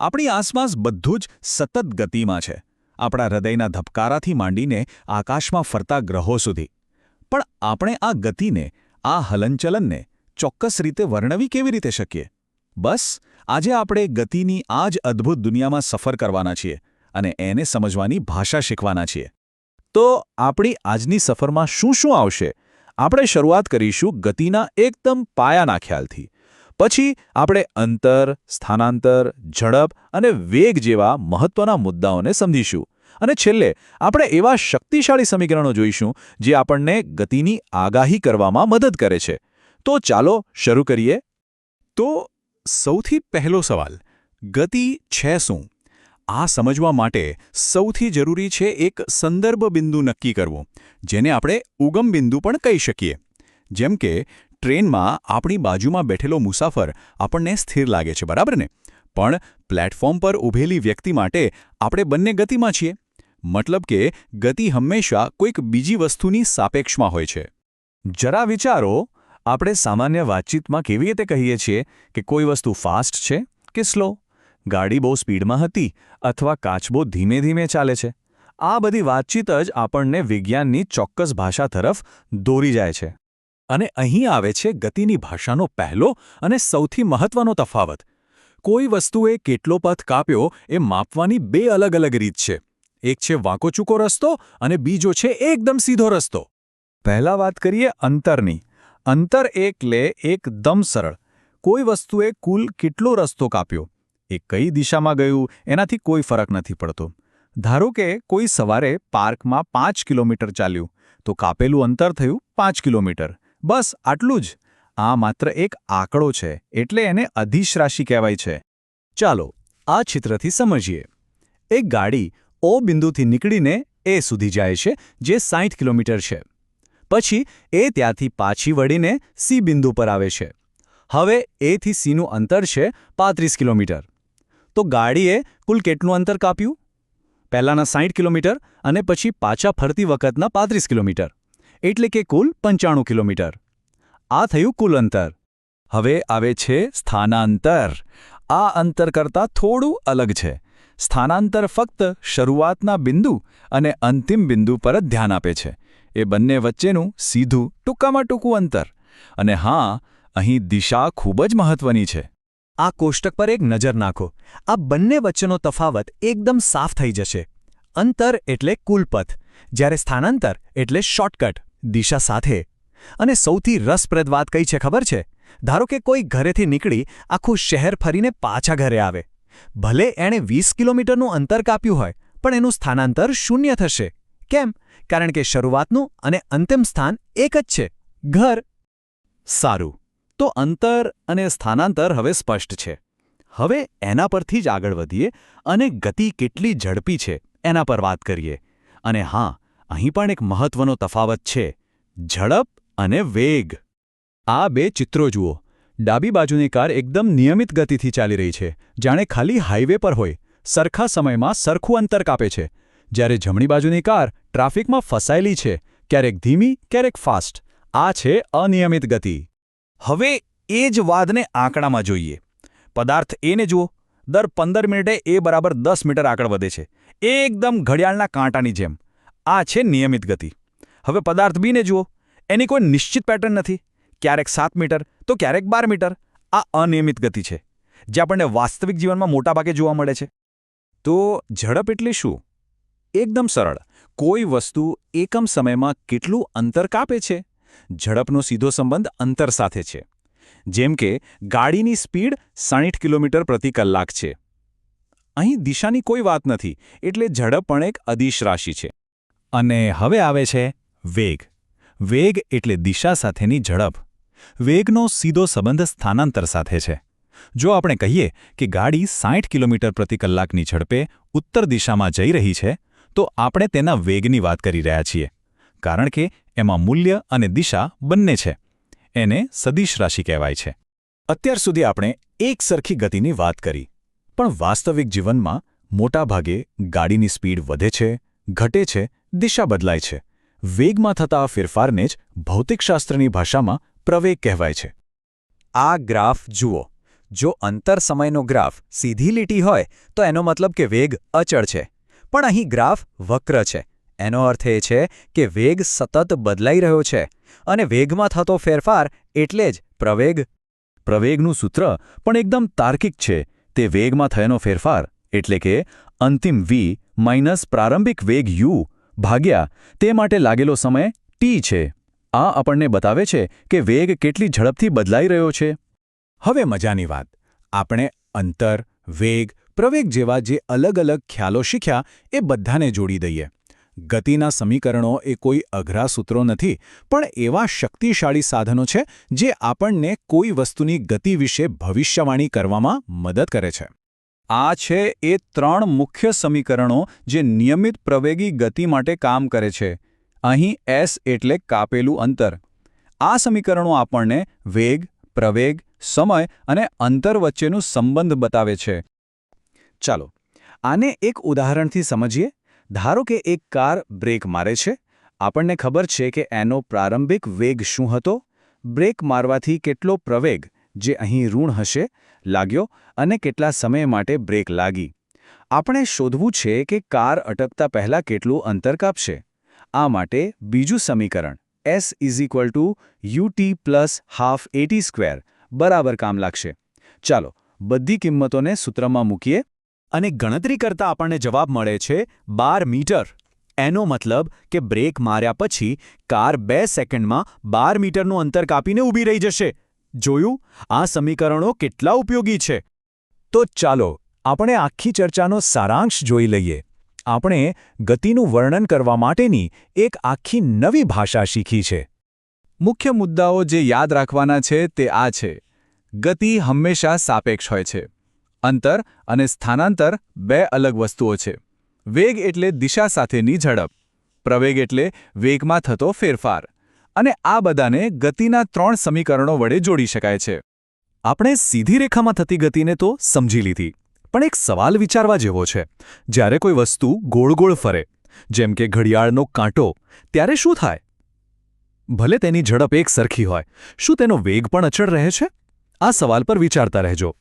આપણી આસપાસ બધું જ સતત ગતિમાં છે. આપણા હૃદયના ધબકારાથી માંડીને આકાશમાં ફરતા ગ્રહો સુધી. પણ આપણે આ ગતિને, આ હલનચલનને ચોક્કસ રીતે વર્ણવી કેવી રીતે શકીએ? બસ, આજે આપણે ગતિની આ જ અદ્ભુત દુનિયામાં સફર કરવાના છીએ અને એને સમજવાની ભાષા શીખવાના છીએ. તો આપણી આજની સફરમાં શું શું આવશે? આપણે શરૂઆત કરીશું ગતિના એકદમ પાયાના ખ્યાલથી. પછી આપણે અંતર, સ્થાનાંતર, ઝડપ અને વેગ જેવા મહત્વના મુદ્દાઓને સમજીશું. અને છેલ્લે આપણે એવા શક્તિશાળી સમીકરણો જોઈશું જે આપણને ગતિની આગાહી કરવામાં મદદ કરે છે. તો ચાલો શરૂ કરીએ. તો સૌથી પહેલો સવાલ, ગતિ છે શું? આ સમજવા માટે સૌથી જરૂરી છે એક સંદર્ભ બિંદુ નક્કી કરવો, જેને આપણે ઉગમ બિંદુ પણ કહી શકીએ. જેમ કે ટ્રેનમાં આપણી બાજુમાં બેઠેલો મુસાફર આપણને સ્થિર લાગે છે, બરાબર ને? પણ પ્લેટફોર્મ પર ઊભેલી વ્યક્તિ માટે આપણે બંને ગતિમાં છીએ. મતલબ કે ગતિ હંમેશા કોઈક બીજી વસ્તુની સાપેક્ષમાં હોય છે. જરા વિચારો, આપણે સામાન્ય વાતચીતમાં કેવી રીતે કહીએ છીએ કે કોઈ વસ્તુ ફાસ્ટ છે કે સ્લો? ગાડી બહુ સ્પીડમાં હતી અથવા કાચબો ધીમે ધીમે ચાલે છે? આ બધી વાતચીત જ આપણને વિજ્ઞાનની ચોક્કસ ભાષા તરફ દોરી જાય છે. અને અહીં આવે છે ગતિની ભાષાનો પહેલો અને સૌથી મહત્વનો તફાવત. કોઈ વસ્તુએ કેટલો પથ કાપ્યો એ માપવાની બે અલગ અલગ રીત છે. એક છે વાંકોચૂકો રસ્તો અને બીજો છે એકદમ સીધો રસ્તો. પહેલા વાત કરીએ અંતરની. અંતર એટલે એકદમ સરળ. કોઈ વસ્તુએ કુલ કેટલો રસ્તો કાપ્યો? એ કઈ દિશામાં ગયું? એનાથી કોઈ ફરક નથી પડતો. ધારો કે કોઈ સવારે પાર્કમાં પાંચ કિલોમીટર ચાલ્યું, તો કાપેલું અંતર થયું પાંચ કિલોમીટર. બસ આટલું જ. આ માત્ર એક આંકડો છે, એટલે એને અધિશ રાશિ કહેવાય છે. ચાલો, આ ચિત્રથી સમજીએ. એક ગાડી ઓ બિંદુથી નીકળીને એ સુધી જાય છે, જે સાઠ કિલોમીટર છે. પછી એ ત્યાંથી પાછી વળીને સી બિંદુ પર આવે છે. હવે એથી સીનું અંતર છે પાંત્રીસ કિલોમીટર. તો ગાડીએ કુલ કેટલું અંતર કાપ્યું? પહેલાંના સાઠ કિલોમીટર અને પછી પાછા ફરતી વખતના પાંત્રીસ કિલોમીટર. એટલે કે કુલ પંચાણું કિલોમીટર. આ થયું કુલ અંતર હવે આવે છે સ્થાનાંતર. આ અંતર કરતાં થોડું અલગ છે. સ્થાનાંતર ફક્ત શરૂઆતના બિંદુ અને અંતિમ બિંદુ પર જ ધ્યાન આપે છે. એ બંને વચ્ચેનું સીધું ટૂંકામાં ટૂંકું અંતર. અને હા, અહીં દિશા ખૂબ જ મહત્વની છે. આ કોષ્ટક પર એક નજર નાખો. આ બંને વચ્ચેનો તફાવત એકદમ સાફ થઈ જશે. અંતર એટલે કુલપથ. જ્યારે સ્થાનાંતર એટલે શોર્ટકટ. દિશા સાથે અને સૌથી રસપ્રદ વાત કઈ છે ખબર છે? ધારો કે કોઈ ઘરેથી નીકળી આખું શહેર ફરીને પાછા ઘરે આવે. ભલે એણે વીસ કિલોમીટરનું અંતર કાપ્યું હોય, પણ એનું સ્થાનાંતર શૂન્ય થશે. કેમ? કારણ કે શરૂઆતનું અને અંતિમ સ્થાન એક જ છે. ઘર. સારું. તો અંતર અને સ્થાનાંતર હવે સ્પષ્ટ છે. હવે એના પરથી જ આગળ વધીએ અને ગતિ કેટલી ઝડપી છે એના પર વાત કરીએ. અને હા, અહીં પણ એક મહત્વનો તફાવત છે. ઝડપ અને વેગ. આ બે ચિત્રો જુઓ. ડાબી બાજુની કાર એકદમ નિયમિત ગતિથી ચાલી રહી છે. જાણે ખાલી હાઈવે પર હોય. સરખા સમયમાં સરખું અંતર કાપે છે. જ્યારે જમણી બાજુની કાર ટ્રાફિકમાં ફસાયેલી છે, ક્યારેક ધીમી, ક્યારેક ફાસ્ટ. આ છે અનિયમિત ગતિ. હવે એ જ વાદને આંકડામાં જોઈએ. પદાર્થ એને જુઓ. દર પંદર મિનિટે એ બરાબર દસ મીટર આગળ વધે છે. એકદમ ઘડિયાળના કાંટાની જેમ. આ છે નિયમિત ગતિ. હવે પદાર્થ બીને જુઓ. એની કોઈ નિશ્ચિત પેટર્ન નથી. ક્યારેક સાત મીટર, તો ક્યારેક બાર મીટર. આ અનિયમિત ગતિ છે, જે આપણને વાસ્તવિક જીવનમાં મોટાભાગે જોવા મળે છે. તો ઝડપ એટલે શું? એકદમ સરળ. કોઈ વસ્તુ એકમ સમયમાં કેટલું અંતર કાપે છે? ઝડપનો સીધો સંબંધ અંતર સાથે છે. જેમ કે, ગાડીની સ્પીડ સાહીઠ કિલોમીટર પ્રતિ કલાક છે. અહીં દિશાની કોઈ વાત નથી, એટલે ઝડપ પણ એક અદિશ રાશિ છે. અને હવે આવે છે વેગ. વેગ એટલે દિશા સાથેની ઝડપ. વેગનો સીધો સંબંધ સ્થાનાંતર સાથે છે. જો આપણે કહીએ કે ગાડી સાઠ કિલોમીટર પ્રતિ કલાકની ઝડપે ઉત્તર દિશામાં જઈ રહી છે, તો આપણે તેના વેગની વાત કરી રહ્યા છીએ, કારણ કે એમાં મૂલ્ય અને દિશા બંને છે. એને સદિશ રાશિ કહેવાય છે. અત્યાર સુધી આપણે એક સરખી ગતિની વાત કરી, પણ વાસ્તવિક જીવનમાં મોટાભાગે ગાડીની સ્પીડ વધે છે, ઘટે છે, દિશા બદલાય છે. વેગમાં થતા આ ફેરફારને જ ભૌતિકશાસ્ત્રની ભાષામાં પ્રવેગ કહેવાય છે. આ ગ્રાફ જુઓ. જો અંતર સમયનો ગ્રાફ સીધી લીટી હોય, તો એનો મતલબ કે વેગ અચળ છે. પણ અહીં ગ્રાફ વક્ર છે. એનો અર્થ એ છે કે વેગ સતત બદલાઈ રહ્યો છે અને વેગમાં થતો ફેરફાર એટલે જ પ્રવેગ. પ્રવેગનું સૂત્ર પણ એકદમ તાર્કિક છે. તે વેગમાં થયેલો ફેરફાર એટલે કે અંતિમ વી માઇનસ પ્રારંભિક વેગ યુ ભાગ્યા, તે માટે લાગેલો સમય ટી છે. આ આપણને બતાવે છે કે વેગ કેટલી ઝડપથી બદલાઈ રહ્યો છે. હવે મજાની વાત. આપણે અંતર, વેગ, પ્રવેગ જેવા જે અલગ અલગ ખ્યાલો શીખ્યા, એ બધાને જોડી દઈએ. ગતિના સમીકરણો એ કોઈ અઘરા સૂત્રો નથી, પણ એવા શક્તિશાળી સાધનો છે જે આપણને કોઈ વસ્તુની ગતિ વિશે ભવિષ્યવાણી કરવામાં મદદ કરે છે. આ છે એ ત્રણ મુખ્ય સમીકરણો જે નિયમિત પ્રવેગી ગતિ માટે કામ કરે છે. અહીં એસ એટલે કાપેલું અંતર. આ સમીકરણો આપણને વેગ, પ્રવેગ, સમય અને અંતર વચ્ચેનું સંબંધ બતાવે છે. ચાલો, આને એક ઉદાહરણથી સમજીએ. ધારો કે એક કાર બ્રેક મારે છે. આપણને ખબર છે કે એનો પ્રારંભિક વેગ શું હતો? બ્રેક મારવાથી કેટલો પ્રવેગ? જે અહીં ઋણ હશે, લાગ્યો અને કેટલા સમય માટે બ્રેક લાગી. આપણે શોધવું છે કે કાર અટકતા પહેલાં કેટલું અંતર કાપશે. આ માટે બીજું સમીકરણ, s is equal to u t plus half a t square બરાબર કામ લાગશે. ચાલો, બધી કિંમતોને સૂત્રમાં મૂકીએ. અને ગણતરી કરતા આપણને જવાબ મળે છે બાર મીટર. એનો મતલબ કે બ્રેક માર્યા પછી કાર બે સેકન્ડમાં બાર મીટરનું અંતર કાપીને ઊભી રહી જશે. જોયું? આ સમીકરણો કેટલા ઉપયોગી છે? તો ચાલો, આપણે આખી ચર્ચાનો સારાંશ જોઈ લઈએ. આપણે ગતિનું વર્ણન કરવા માટેની એક આખી નવી ભાષા શીખી છે. મુખ્ય મુદ્દાઓ જે યાદ રાખવાના છે તે આ છે. ગતિ હંમેશા સાપેક્ષ હોય છે. અંતર અને સ્થાનાંતર બે અલગ વસ્તુઓ છે. વેગ એટલે દિશા સાથેની ઝડપ. પ્રવેગ એટલે વેગમાં થતો ફેરફાર. અને આ બધાને ગતિના ત્રણ સમીકરણો વડે જોડી શકાય છે. આપણે સીધી રેખામાં થતી ગતિને તો સમજી લીધી, પણ એક સવાલ વિચારવા જેવો છે. જ્યારે કોઈ વસ્તુ ગોળ ગોળ ફરે, જેમ કે ઘડિયાળનો કાંટો, ત્યારે શું થાય? ભલે તેની ઝડપ એક સરખી હોય, શું તેનો વેગ પણ અચળ રહે છે? આ સવાલ પર વિચારતા રહેજો.